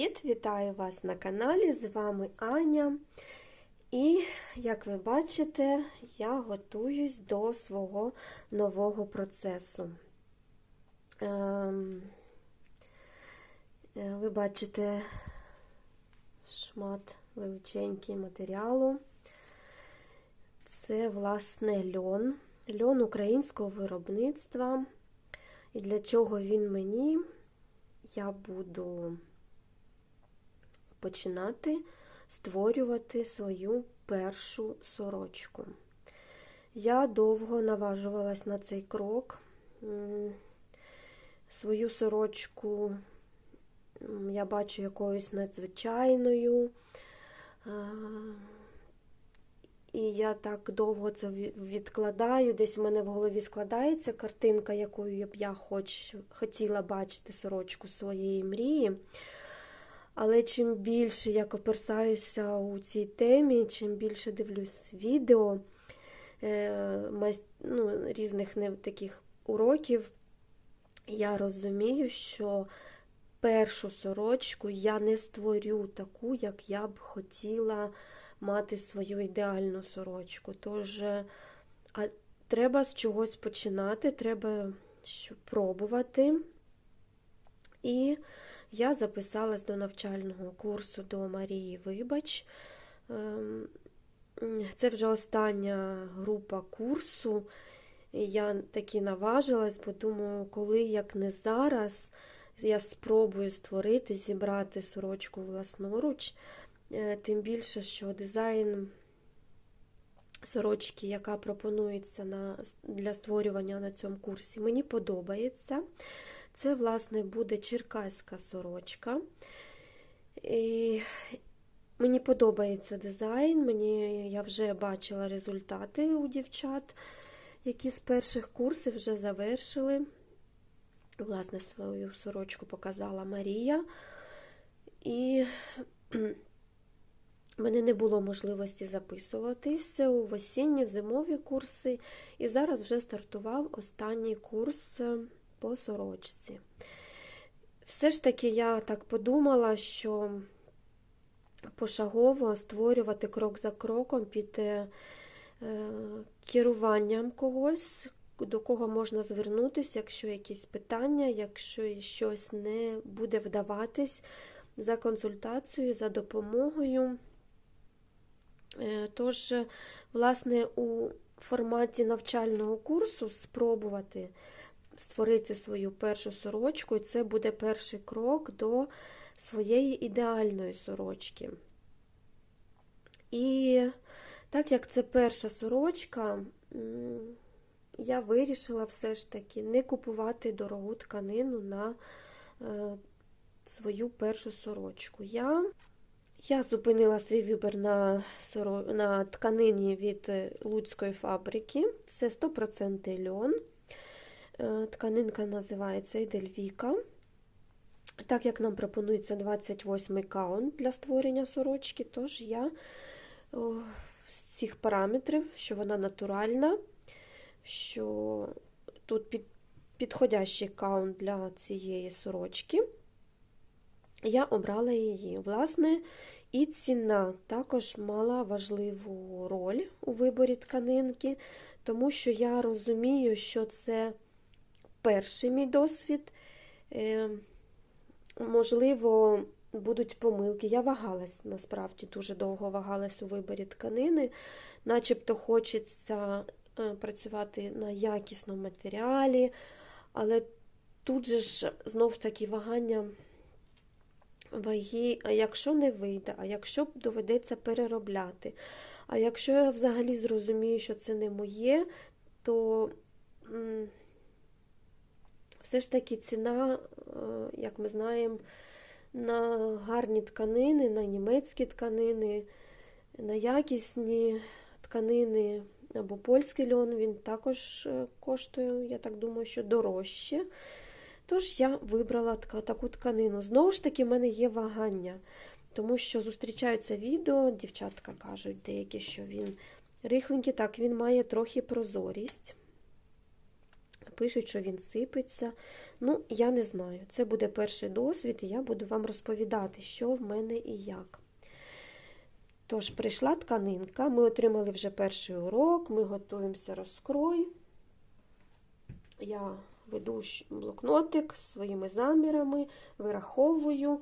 Привіт! Вітаю вас на каналі. З вами Аня. І, як ви бачите, я готуюсь до свого нового процесу. Ем, е, Ви бачите шмат величенький матеріалу. Це, власне, льон. Льон українського виробництва. І для чого він мені? Я буду починати створювати свою першу сорочку. Я довго наважувалась на цей крок. Свою сорочку я бачу якоюсь надзвичайною. І я так довго це відкладаю. Десь в мене в голові складається картинка, якою я б я хоч, хотіла бачити сорочку своєї мрії. Але чим більше я коперсаюся у цій темі, чим більше дивлюсь відео ну, різних таких уроків, я розумію, що першу сорочку я не створю таку, як я б хотіла мати свою ідеальну сорочку. Тож, а треба з чогось починати, треба пробувати. І я записалась до навчального курсу до Марії Вибач. Це вже остання група курсу. Я таки наважилась, бо думаю, коли як не зараз, я спробую створити, зібрати сорочку власноруч. Тим більше, що дизайн сорочки, яка пропонується на, для створювання на цьому курсі, мені подобається. Це, власне, буде черкаська сорочка. І Мені подобається дизайн, мені, я вже бачила результати у дівчат, які з перших курсів вже завершили. Власне, свою сорочку показала Марія. І мене не було можливості записуватися у осінні, в зимові курси, і зараз вже стартував останній курс по сорочці. Все ж таки, я так подумала, що пошагово створювати крок за кроком під е, керуванням когось, до кого можна звернутися, якщо якісь питання, якщо щось не буде вдаватись за консультацією, за допомогою. Е, тож, власне, у форматі навчального курсу спробувати створити свою першу сорочку, і це буде перший крок до своєї ідеальної сорочки. І так як це перша сорочка, я вирішила все ж таки не купувати дорогу тканину на е, свою першу сорочку. Я я зупинила свій вибір на на тканині від Луцької фабрики. Це 100% льон. Е, тканинка називається Едельвіка. Так як нам пропонується 28 каунт для створення сорочки, тож я з цих параметрів, що вона натуральна, що тут під, підходящий каунт для цієї сорочки, я обрала її. Власне, і ціна також мала важливу роль у виборі тканинки, тому що я розумію, що це перший мій досвід. Е, можливо, будуть помилки. Я вагалась, насправді, дуже довго вагалась у виборі тканини, начебто хочеться е, працювати на якісному матеріалі, але тут же ж знов таки вагання ваги, а якщо не вийде, а якщо доведеться переробляти. А якщо я взагалі зрозумію, що це не моє, то все ж таки ціна, е, як ми знаємо, на гарні тканини, на німецькі тканини, на якісні тканини або польський льон, він також е, коштує, я так думаю, що дорожче. Тож я вибрала таку тканину. Знову ж таки, в мене є вагання, тому що зустрічаються відео, дівчатка кажуть, деякі, що він рихленький, так, він має трохи прозорість. Пишуть, що він сипеться. Ну, я не знаю. Це буде перший досвід, і я буду вам розповідати, що в мене і як. Тож, прийшла тканинка, ми отримали вже перший урок, ми готуємося розкрой. Я веду блокнотик з своїми замірами, вираховую.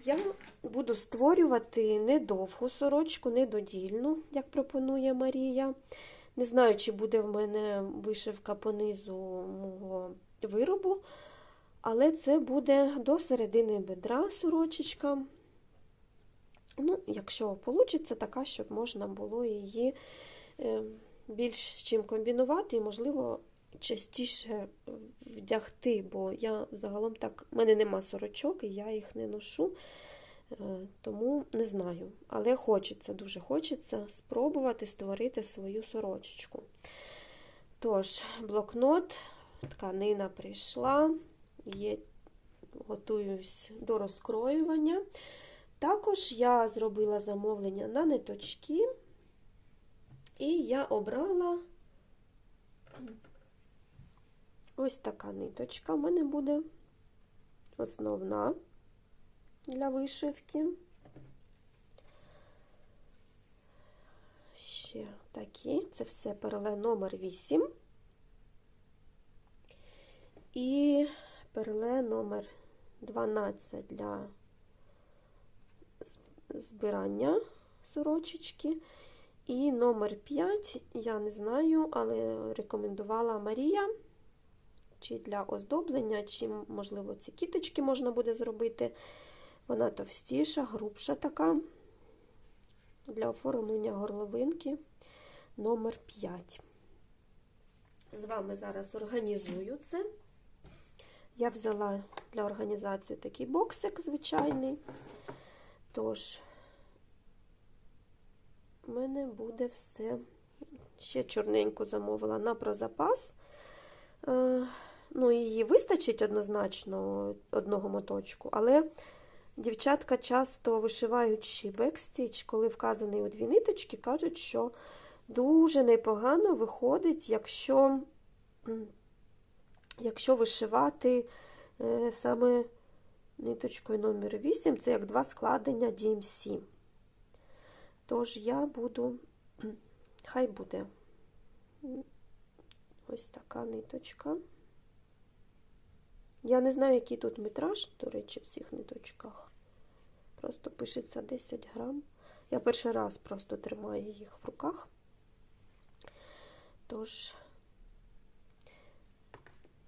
Я буду створювати недовгу сорочку, недодільну, як пропонує Марія. Не знаю, чи буде в мене вишивка по низу мого виробу, але це буде до середини бедра сорочечка. Ну, якщо вийде, така, щоб можна було її е, більш з чим комбінувати і, можливо, частіше вдягти, бо я загалом так, в мене нема сорочок, і я їх не ношу, е, тому не знаю. Але хочеться, дуже хочеться спробувати створити свою сорочечку. Тож, блокнот, тканина прийшла, є, готуюсь до розкроювання. Також я зробила замовлення на ниточки, і я обрала ось така ниточка. У мене буде основна для вишивки. Ще такі, це все переле номер 8. І переле номер 12 для збирання сорочечки. І номер 5, я не знаю, але рекомендувала Марія, чи для оздоблення, чи, можливо, ці кіточки можна буде зробити. Вона товстіша, грубша така. Для оформлення горловинки номер 5. З вами зараз організую це. Я взяла для організації такий боксик звичайний. Тож, в мене буде все. Ще чорненьку замовила на прозапас. Е, Ну, її вистачить однозначно одного моточку, але дівчатка часто вишиваючи бекстіч, коли вказаний у дві ниточки, кажуть, що дуже непогано виходить, якщо, якщо вишивати е, саме ниточкою номер 8 це як два складення DMC. Тож я буду, хай буде ось така ниточка. Я не знаю, який тут метраж, до речі, в всіх ниточках. Просто пишеться 10 грам. Я перший раз просто тримаю їх в руках. Тож,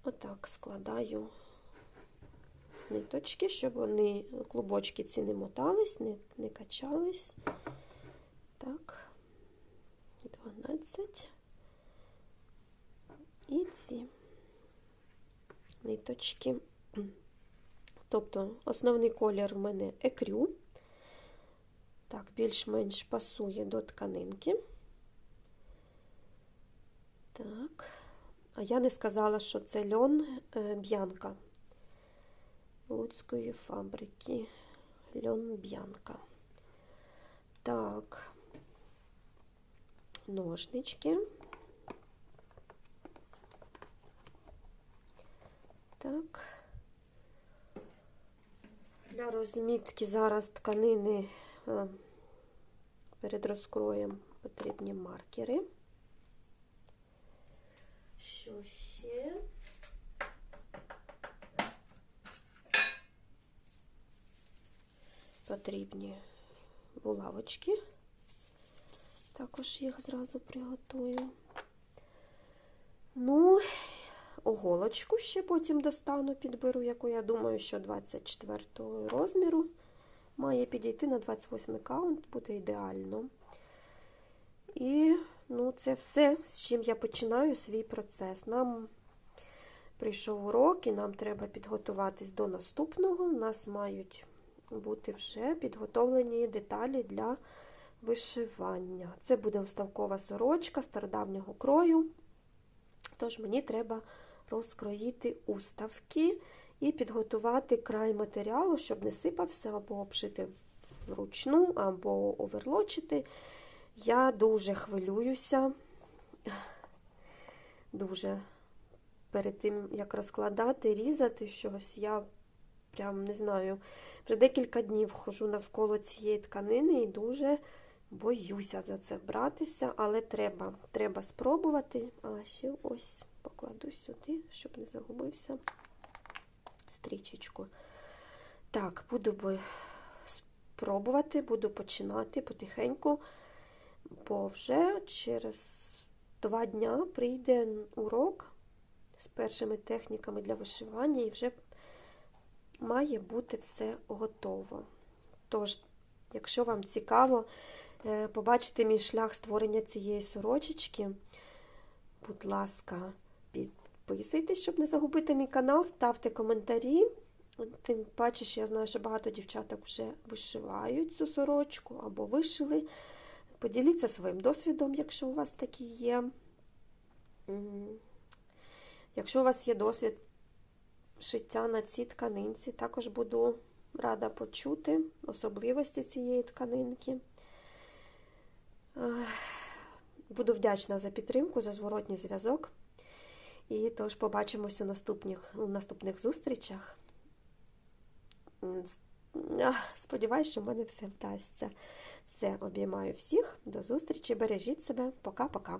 отак складаю ниточки, щоб вони, клубочки ці не мотались, не, не качались. Так, 12. І ці ниточки. Тобто основний колір в мене екрю. Так, більш-менш пасує до тканинки. Так, а я не сказала, що це льон е, б'янка Луцької фабрики. Льон б'янка. Так, ножнички. Так. Для розмітки зараз тканини е, перед розкроєм потрібні маркери. Що ще? Потрібні булавочки. Також їх зразу приготую. Ну, оголочку ще потім достану, підберу, яку я думаю, що 24 розміру має підійти на 28 каунт, буде ідеально. І ну, це все, з чим я починаю свій процес. Нам прийшов урок, і нам треба підготуватись до наступного. У нас мають бути вже підготовлені деталі для вишивання. Це буде уставкова сорочка стародавнього крою. Тож мені треба розкроїти уставки і підготувати край матеріалу, щоб не сипався, або обшити вручну, або оверлочити. Я дуже хвилююся, дуже перед тим, як розкладати, різати щось, я прям не знаю, вже декілька днів хожу навколо цієї тканини і дуже боюся за це братися, але треба, треба спробувати. А ще ось покладу сюди, щоб не загубився стрічечку. Так, буду спробувати, буду починати потихеньку, бо вже через два дня прийде урок з першими техніками для вишивання і вже має бути все готово. Тож, якщо вам цікаво е, побачити мій шлях створення цієї сорочечки, будь ласка, підписуйтесь, щоб не загубити мій канал, ставте коментарі. Тим паче, що я знаю, що багато дівчаток вже вишивають цю сорочку або вишили. Поділіться своїм досвідом, якщо у вас такі є. Якщо у вас є досвід шиття на цій тканинці, також буду рада почути особливості цієї тканинки. Буду вдячна за підтримку, за зворотній зв'язок. І тож побачимось у наступних, у наступних зустрічах. Сподіваюсь, що в мене все вдасться. Все, обіймаю всіх. До зустрічі. Бережіть себе. Пока-пока.